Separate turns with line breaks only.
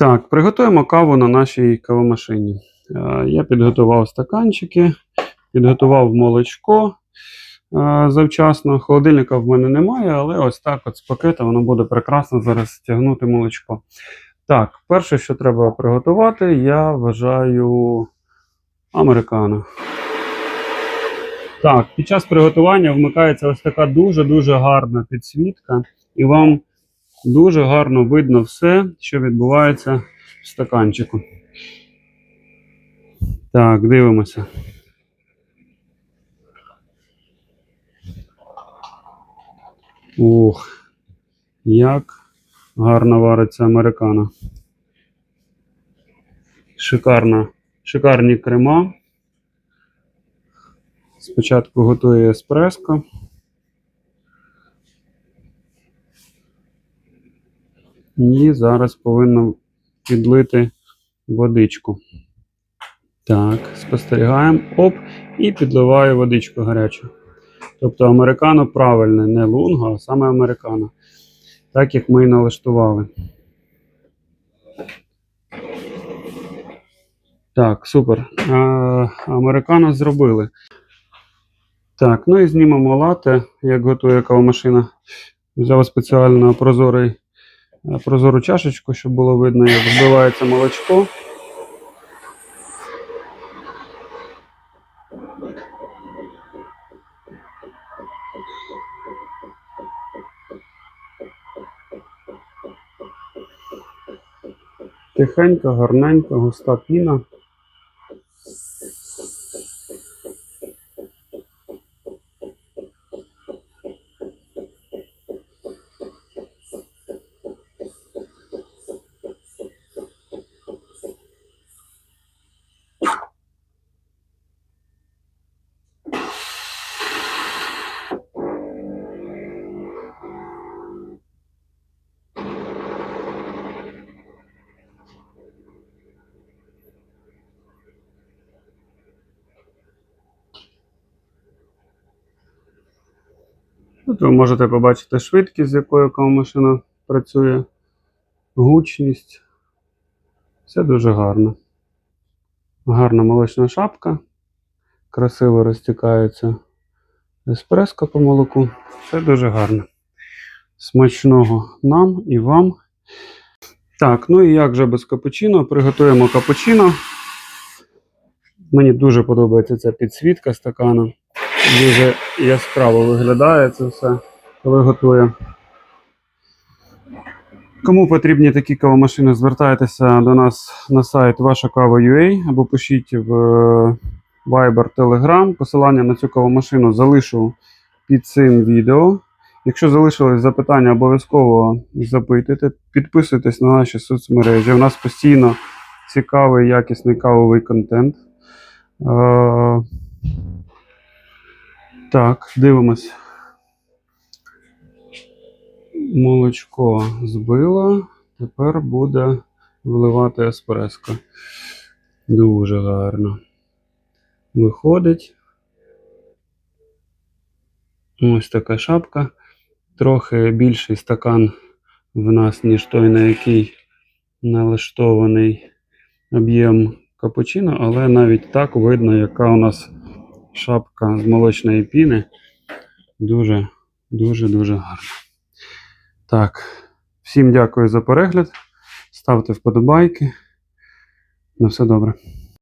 Так, приготуємо каву на нашій кавомашині. Е, Я підготував стаканчики, підготував молочко е, завчасно. Холодильника в мене немає, але ось так от з пакета воно буде прекрасно зараз тягнути молочко. Так, перше, що треба приготувати, я вважаю американо. Так, під час приготування вмикається ось така дуже-дуже гарна підсвітка, і вам дуже гарно видно все, що відбувається в стаканчику. Так, дивимося. Ух, як гарно вариться американо. Шикарна, шикарні крема. Спочатку готує еспреско. І зараз повинно підлити водичку. Так, спостерігаємо. Оп, і підливаю водичку гарячу. Тобто американо правильне, не лунго, а саме американо. Так як ми і налаштували. Так, супер. А, американо зробили. Так, ну і знімемо лате, як готує кавомашина. Взяв спеціально прозорий, прозору чашечку, щоб було видно, як збивається молочко. Тихенько, гарненько, густа піна. Тут ви можете побачити швидкість, з якою кавомашина працює, гучність. Все дуже гарно. Гарна молочна шапка. Красиво розтікається еспреско по молоку. Все дуже гарно. Смачного нам і вам. Так, ну і як же без капучино? Приготуємо капучино. Мені дуже подобається ця підсвітка стакану. Дуже яскраво виглядає це все, коли готує. Кому потрібні такі кавомашини, звертайтеся до нас на сайт Ваша кава.ua або пишіть в е, Viber Telegram. Посилання на цю кавомашину залишу під цим відео. Якщо залишились запитання, обов'язково запитуйте. Підписуйтесь на наші соцмережі. У нас постійно цікавий, якісний кавовий контент. Так, дивимось. Молочко збило. Тепер буде вливати еспреско. Дуже гарно. Виходить. Ось така шапка. Трохи більший стакан в нас, ніж той, на який налаштований об'єм капучино, але навіть так видно, яка у нас шапка з молочної піни. Дуже, дуже, дуже гарна. Так, всім дякую за перегляд. Ставте вподобайки. На все добре.